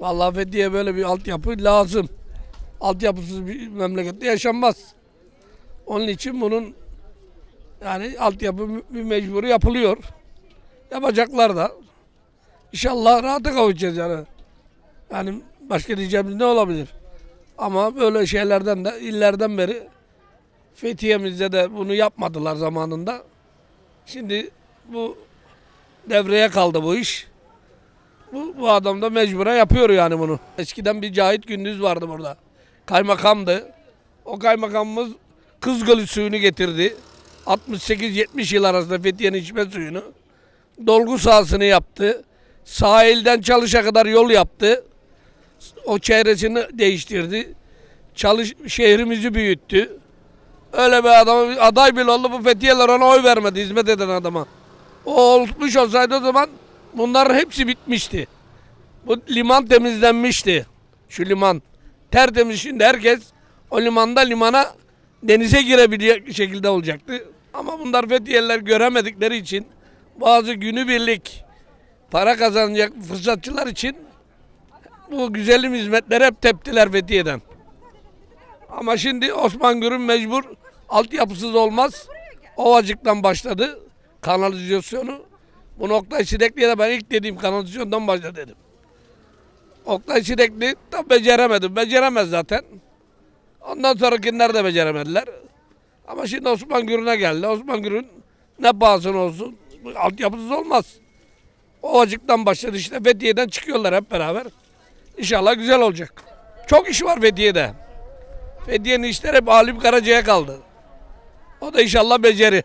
Vallahi Fethiye böyle bir altyapı lazım. Altyapısız bir memlekette yaşanmaz. Onun için bunun yani altyapı bir mecburi yapılıyor. Yapacaklar da. İnşallah rahata kavuşacağız yani. Yani başka diyeceğimiz ne olabilir? Ama böyle şeylerden de illerden beri Fethiye'mizde de bunu yapmadılar zamanında. Şimdi bu devreye kaldı bu iş. Bu, bu adam da mecbura yapıyor yani bunu. Eskiden bir Cahit Gündüz vardı burada. Kaymakamdı. O kaymakamımız Kızgölü suyunu getirdi. 68-70 yıl arasında Fethiye'nin içme suyunu. Dolgu sahasını yaptı. Sahilden çalışa kadar yol yaptı. O çevresini değiştirdi. Çalış, şehrimizi büyüttü. Öyle bir adama bir aday bile oldu bu Fethiye'ler ona oy vermedi hizmet eden adama. O olmuş olsaydı o zaman bunların hepsi bitmişti. Bu liman temizlenmişti. Şu liman. Tertemiz şimdi herkes o limanda limana denize girebilecek şekilde olacaktı. Ama bunlar Fethiye'liler göremedikleri için bazı günübirlik para kazanacak fırsatçılar için bu güzelim hizmetleri hep teptiler Fethiye'den. Ama şimdi Osman Gür'ün mecbur altyapısız olmaz. Ovacık'tan başladı kanalizasyonu. Bu Oktay Sidekli'ye de ben ilk dediğim kanalizasyondan başla dedim. Oktay Sidekli da beceremedi. Beceremez zaten. Ondan sonrakiler de beceremediler. Ama şimdi Osman Gür'üne geldi. Osman Gür'ün ne pahasına olsun altyapısız olmaz. Ovacık'tan başladı işte Fethiye'den çıkıyorlar hep beraber. İnşallah güzel olacak. Çok iş var Fethiye'de. Fethiye'nin işleri hep Halim Karaca'ya kaldı. O da inşallah beceri.